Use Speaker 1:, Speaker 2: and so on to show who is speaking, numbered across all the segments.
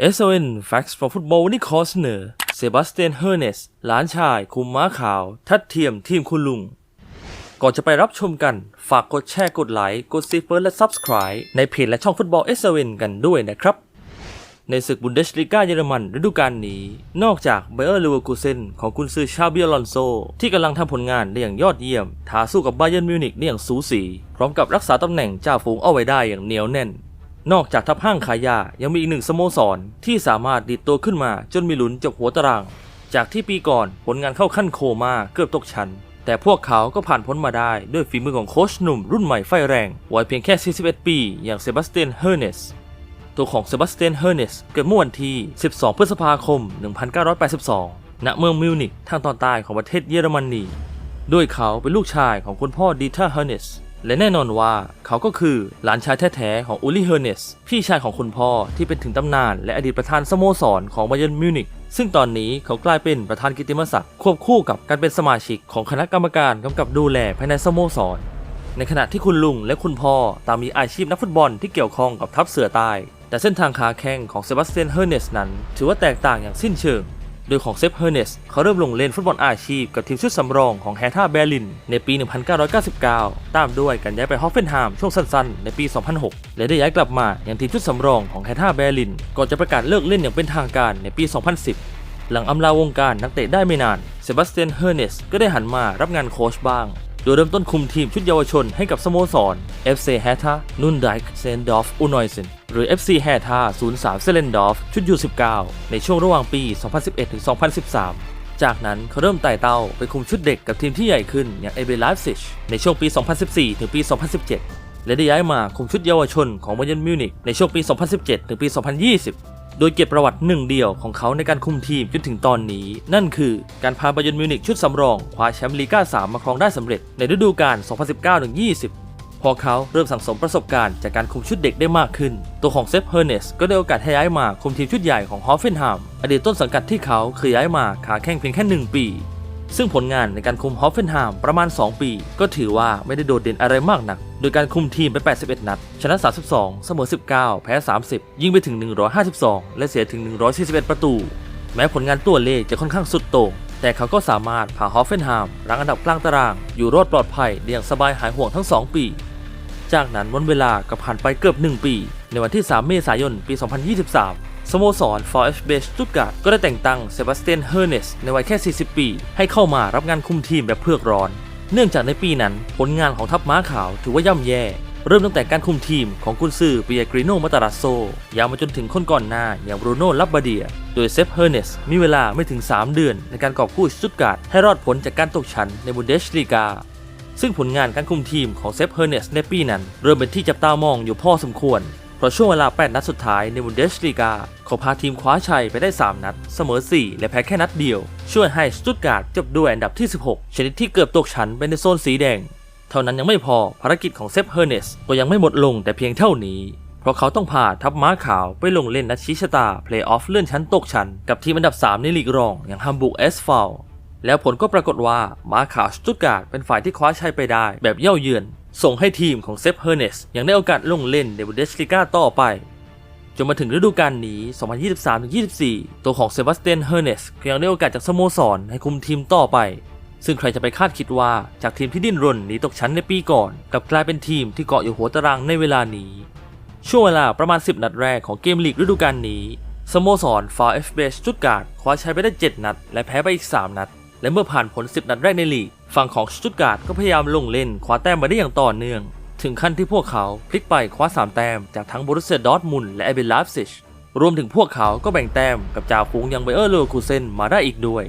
Speaker 1: SON Facts for Football วันนี้ขอเสนอ เซบาสเตียน เฮอร์เนส หลานชาย คุมม้าขาว ทัดเทียมทีมคุณลุง ก่อนจะไปรับชมกัน ฝากกดแชร์ กดไลค์ กดซีเฟิร์และ Subscribe ในเพจและช่องฟุตบอล SON กันด้วยนะครับ ในศึกบุนเดสลีกาเยอรมันฤดูกาลนี้ นอกจากไบเออร์เลเวอร์คูเซนของกุนซือชาบิอลอนโซ ที่กำลังทำผลงานได้อย่างยอดเยี่ยมท้าสู้กับไบเยนมิวนิกได้อย่างสูสี พร้อมกับรักษาตำแหน่งจ่าฝูงเอาไว้ได้อย่างเหนียวแน่น นอกจากทัพห้างขายยา ยังมีอีกหนึ่งสโมสร ที่สามารถดีดตัวขึ้นมาจนมีลุ้นจบหัวตาราง จากที่ปีก่อนผลงานเข้าขั้นโคม่าเกือบตกชั้นแต่พวกเขาก็ผ่านพ้นมาได้ด้วยฝีมือของโค้ชหนุ่มรุ่นใหม่ไฟแรงวัยเพียงแค่ 41 ปี อย่างเซบาสเตียน เฮอร์เนส ตัวของเซบาสเตียน เฮอร์เนส เกิดเมื่อวันที่ 12 พฤษภาคม 1982 ณ เมืองมิวนิกทางตอนใต้ของประเทศเยอรมนีโดยเขาเป็นลูกชายของคุณพ่อดีเทอร์เฮอร์เนส และแน่นอนว่าเขาก็คือหลานชายแท้ๆของอูลี่เฮอร์เนส พี่ชายของคุณพ่อที่เป็นถึงตำนาน และอดีตประธานสโมสรของไบเยร์นมิวนิกซึ่งตอนนี้เขากลายเป็นประธานกิติมศักดิ์ควบคู่กับการเป็นสมาชิกของคณะกรรมการกำกับดูแลภายในสโมสร ในขณะที่คุณลุงและคุณพ่อตางมีอาชีพนักฟุตบอลที่เกี่ยวข้องกับทัพเสือใต้แต่เส้นทางขาแข้งของเซบาสเตียนเฮอร์เนสนั้น ถือว่าแตกต่างอย่างสิ้นเชิง โดยของเซฟเฮอร์เนสเขาเริ่มลงเล่นฟุตบอลอาชีพกับทีมชุดสำรองของแฮท่าเบร์ลินในปี 1999 ตามด้วยการย้ายไปฮอฟเฟนไฮม์ช่วงสั้นๆ ในปี 2006 และได้ย้ายกลับมาอย่างทีมชุดสำรองของแฮท่าเบร์ลิน ก่อนจะประกาศเลิกเล่นอย่างเป็นทางการในปี 2010หลังอำลาวงการนักเตะได้ไม่นานเซบาสเตียน เฮอร์เนส ก็ได้หันมารับงานโค้ชบ้าง โดยเริ่มต้นคุมทีมชุดเยาวชนให้กับสโมสร FC h e t a n u n d i k s e n d o r f u n o i s e n หรือ FC h e t a 03 s e l e n d o r f ชุดยู19ในช่วงระหว่างปี 2011-2013 จากนั้นเขาเริ่มไต่เต้าไปคุมชุดเด็กกับทีมที่ใหญ่ขึ้นอย่างเอเบล i ฟซิชในช่วงปี 2014 ถึงปี 2017 และได้ย้ายมาคุมชุดเยาวชนของบ a เย r n นมิวนิกในช่วงปี 2017 ถึงปี 2020โดยเก็บประวัติหนึ่งเดียวของเขาในการคุมทีมจนถึงตอนนี้ นั่นคือการพาบ a เย r n นมิวนิกชุดสำรองคว้าแชมป์ลีกา3 มาครองได้สำเร็จในฤดูกาล 2019-20 พอเขาเริ่มสั่งสมประสบการณ์จากการคุมชุดเด็กได้มากขึ้น ตัวของเซฟเฮอร์เนสก็ได้โอกาสให้ย้ายมาคุมทีมชุดใหญ่ของฮอฟเฟนไฮม์อดีตต้นสังกัดที่เขาเคยย้ายมาขาแข้งเพียงแค่ 1 ปี ซึ่งผลงานในการคุมฮอฟเฟนไฮม์ประมาณ 2 ปี ก็ถือว่าไม่ได้โดดเด่นอะไรมากนัก โดยการคุมทีมไป 81 นัด ชนะ 32 เสมอ 19 แพ้ 30 ยิงไปถึง 152 และเสียถึง 141 ประตู แม้ผลงานตัวเลขจะค่อนข้างสุดโต่งแต่เขาก็สามารถพาฮอฟเฟนไฮม์รั้งอันดับกลางตาราง อยู่รอดปลอดภัยได้อย่างสบายหายห่วงทั้ง 2 ปี จากนั้นวันเวลาก็ผ่านไปเกือบ 1 ปี ในวันที่ 3 เมษายน ปี 2023 สโมสร VfB Stuttgart ก็ได้แต่งตั้งเซบาสเตียน เฮอร์เนส ในวัยแค่ 40 ปี ให้เข้ามารับงานคุมทีมแบบเพือกร้อน เนื่องจากในปีนั้นผลงานของทัพม้าขาวถือว่าย่ำแย่ เริ่มตั้งแต่การคุมทีมของกุนซือเปียกริโนมาตาราโซ ยาวมาจนถึงคนก่อนหน้าอย่างบรูโน่ลับบาเดีย โดยเซฟเฮอร์เนสมีเวลาไม่ถึง 3 เดือน ในการกอบกู้สตุตการ์ดให้รอดพ้นจากการตกชั้นในบุนเดสลีกา ซึ่งผลงานการคุมทีมของเซฟเฮอร์เนสในปีนั้น เริ่มเป็นที่จับตามองอยู่พอสมควร เพราะช่วงเวลา 8 นัดสุดท้ายในบุนเดสลีกาเขาพาทีมคว้าชัยไปได้ 3 นัด เสมอ 4 และแพ้แค่นัดเดียว ช่วยให้สตุตการ์ดจบด้วยอันดับที่ 16 ชนิดที่เกือบตกชั้นไปในโซนสีแดง เท่านั้นยังไม่พอภารกิจของเซฟเฮอร์เนสก็ยังไม่หมดลงแต่เพียงเท่านี้เพราะเขาต้องพาทัพม้าขาวไปลงเล่นนัดชี้ชะตาเพลย์ออฟเลื่อนชั้นตกชั้นกับทีมอันดับ 3 ในลีกรองอย่างฮัมบูร์กเอสฟาล แล้วผลก็ปรากฏว่ามาขาวสตุตการ์ดเป็นฝ่ายที่คว้าชัยไปได้แบบเย่าเยือน ส่งให้ทีมของเซฟเฮอร์เนสยังได้โอกาสลงเล่นในบุนเดสลีกาต่อไป จนมาถึงฤดูกาลนี้ 2023-24 ตัวของเซบาสเตียนเฮอร์เนสยังได้โอกาสจากสโมสรให้คุมทีมต่อไป ซึ่งใครจะไปคาดคิดว่าจากทีมที่ดิ้นรนหนีตกชั้นในปีก่อนกลับกลายเป็นทีมที่เกาะอยู่หัวตารางในเวลานี้ ช่วงเวลาประมาณ 10 นัดแรกของเกมลีกฤดูกาลนี้สโมสรฟาเอฟเบสจุดการ์ดคว้าชัยไปได้ 7 นัด และแพ้ไปอีก 3 นัด และเมื่อผ่านผล 10 นัดแรกในลีก ฝั่งของสตุตการ์ดก็พยายามลงเล่นคว้าแต้มมาได้อย่างต่อเนื่อง ถึงขั้นที่พวกเขาพลิกไปคว้า 3 แต้มจากทั้งบรูเซียดอร์ทมุนและเอเบลไลฟ์ซิชรวมถึงพวกเขาก็แบ่งแต้มกับจ่าฝูงย่างไบเออร์เลอคูเซนมาได้อีกด้วย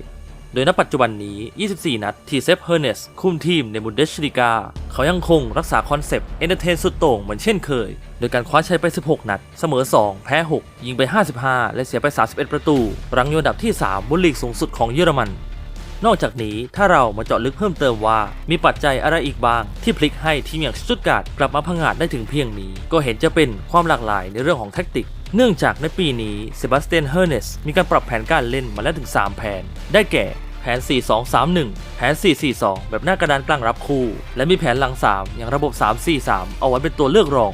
Speaker 1: โดยณปัจจุบันนี้ 24 นัดที่เซฟเฮอร์เนสคุมทีมในบุนเดสลีกา เขายังคงรักษาคอนเซปต์เอนเตอร์เทนสุดโต่งเหมือนเช่นเคย โดยการคว้าชัยไป 16 นัด เสมอ 2 แพ้ 6 ยิงไป 55 และเสียไป 31 ประตู รังอยู่อันดับที่ 3บนลีกสูงสุดของเยอรมัน นอกจากนี้ถ้าเรามาเจาะลึกเพิ่มเติมว่า มีปัจจัยอะไรอีกบ้าง ที่พลิกให้ทีมอย่างสตุตการ์ดกลับมาพังงาดได้ถึงเพียงนี้ ก็เห็นจะเป็นความหลากหลายในเรื่องของแท็กติกเนื่องจากในปีนี้เซบาสเตียนเฮอร์เนสมีการปรับแผนการเล่นมาแล้วถึง 3 แผน ได้แก่แผน 4-2-3-1 แผน 4-4-2 แบบหน้ากระดานกลางรับคู่ และมีแผนหลัง 3 อย่างระบบ 3-4-3 เอาไว้เป็นตัวเลือกรอง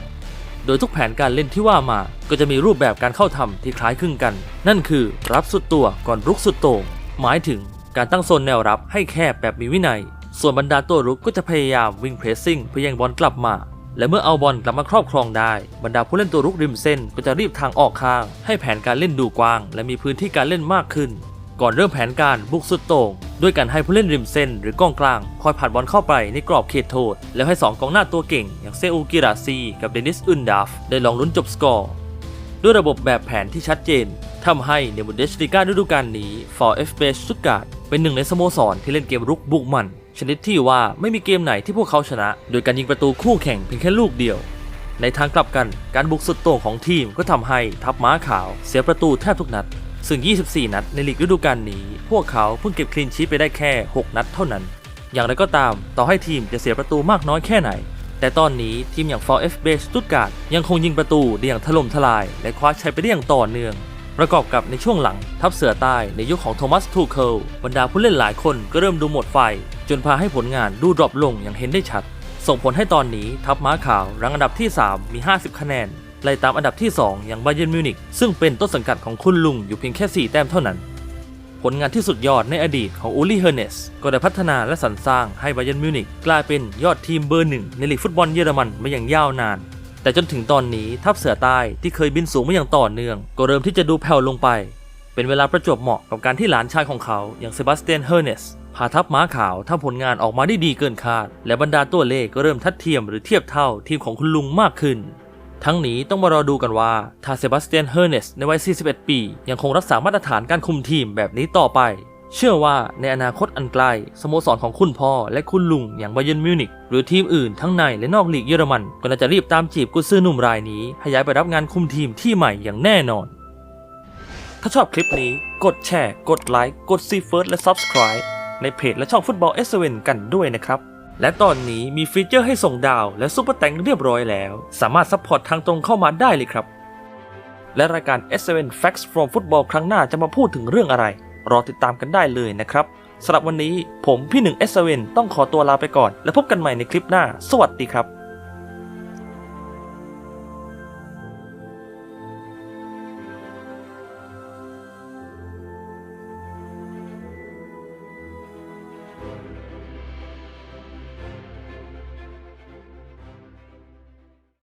Speaker 1: โดยทุกแผนการเล่นที่ว่ามาก็จะมีรูปแบบการเข้าทำที่คล้ายคลึงกัน นั่นคือรับสุดตัวก่อนรุกสุดโต่งหมายถึง การตั้งโซนแนวรับให้แคบแบบมีวินัย ส่วนบรรดาตัวรุกก็จะพยายามวิ่งเพรสซิ่งเพื่อแย่งบอลกลับมา และเมื่อเอาบอลกลับมาครอบครองได้ บรรดาผู้เล่นตัวรุกริมเส้นก็จะรีบทางออกข้าง ให้แผนการเล่นดูกว้าง และมีพื้นที่การเล่นมากขึ้น ก่อนเริ่มแผนการบุกสุดโต่งด้วยการให้ผู้เล่นริมเส้น หรือกองกลาง คอยผัดบอลเข้าไปในกรอบเขตโทษ แล้วให้2กองหน้าตัวเก่ง อย่างเซอูกิราซี กับเดนิสอุนดาฟได้ลองลุ้นจบสกอร์ด้วยระบบแบบแผนที่ชัดเจน ทำให้ในบุนเดสลีกาฤดูกาลนี้ฟอร์เอฟเบสสุการ์ดเป็นหนึ่งในสโมสรที่เล่นเกมรุกบุกมัน ชนิดที่ว่าไม่มีเกมไหนที่พวกเขาชนะ โดยการยิงประตูคู่แข่งเพียงแค่ลูกเดียว ในทางกลับกันการบุกสุดโต่งของทีมก็ทำให้ทัพม้าขาวเสียประตูแทบทุกนัด ซึ่ง 24 นัดในลีกฤดูกาลนี้ พวกเขาเพิ่งเก็บคลีนชีทไปได้แค่ 6 นัดเท่านั้น อย่างไรก็ตามต่อให้ทีมจะเสียประตูมากน้อยแค่ไหนแต่ตอนนี้ทีมอย่าง VfB สตุตการ์ดยังคงยิงประตูได้อย่างถล่มทลาย และคว้าชัยไปได้อย่างต่อเนื่อง ประกอบกับในช่วงหลังทัพเสือใต้ในยุคของโทมัสทูเคิลบรรดาผู้เล่นหลายคนก็เริ่มดูหมดไฟ จนพาให้ผลงานดูดรอปลงอย่างเห็นได้ชัด ส่งผลให้ตอนนี้ทัพม้าขาวรังอันดับที่ 3 มี 50 คะแนนไล่ตามอันดับที่ 2 อย่างบาเยร์นมิวนิกซึ่งเป็นต้นสังกัดของคุณลุงอยู่เพียงแค่ 4 แต้มเท่านั้น ผลงานที่สุดยอดในอดีตของอูลี่เฮอร์เนสก็ได้พัฒนาและสรรสร้างให้บาเยร์นมิวนิกกลายเป็นยอดทีมเบอร์หนึ่งในลีกฟุตบอลเยอรมันมาอย่างยาวนาน แต่จนถึงตอนนี้ทัพเสือใต้ที่เคยบินสูงมาอย่างต่อเนื่อง ก็เริ่มที่จะดูแผ่วลงไป เป็นเวลาประจวบเหมาะกับการที่หลานชายของเขาอย่างเซบาสเตียนเฮอร์เนสพาทัพม้าขาวทำผลงานออกมาได้ดีเกินคาด และบรรดาตัวเลขก็เริ่มทัดเทียมหรือเทียบเท่าทีมของคุณลุงมากขึ้น ทั้งนี้ต้องมารอดูกันว่าถ้าเซบาสเตียนเฮอร์เนสในวัย 41 ปี ยังคงรักษามาตรฐานการคุมทีมแบบนี้ต่อไป เชื่อว่าในอนาคตอันไกลสโมสรของคุณพ่อและคุณลุงอย่างบาเยร์นมิวนิกหรือทีมอื่นทั้งในและนอกลีกเยอรมัน ก็น่าจะรีบตามจีบกุซือหนุ่มรายนี้ให้ย้ายไปรับงานคุมทีมที่ใหม่อย่างแน่นอน ถ้าชอบคลิปนี้กดแชร์ กดไลค์กดซีเฟิร์สและ Subscribe ในเพจและช่องฟุตบอลเอสเวนกันด้วยนะครับ และตอนนี้มีฟีเจอร์ให้ส่งดาวและซุปเปอร์แตงเรียบร้อยแล้ว สามารถซัพพอร์ตทางตรงเข้ามาได้เลยครับ และรายการ S7 Facts from Football ครั้งหน้าจะมาพูดถึงเรื่องอะไร รอติดตามกันได้เลยนะครับสำหรับวันนี้ผมพี่หนึ่งเอสเวนต้องขอตัวลาไปก่อน แล้วพบกันใหม่ในคลิปหน้า สวัสดีครับ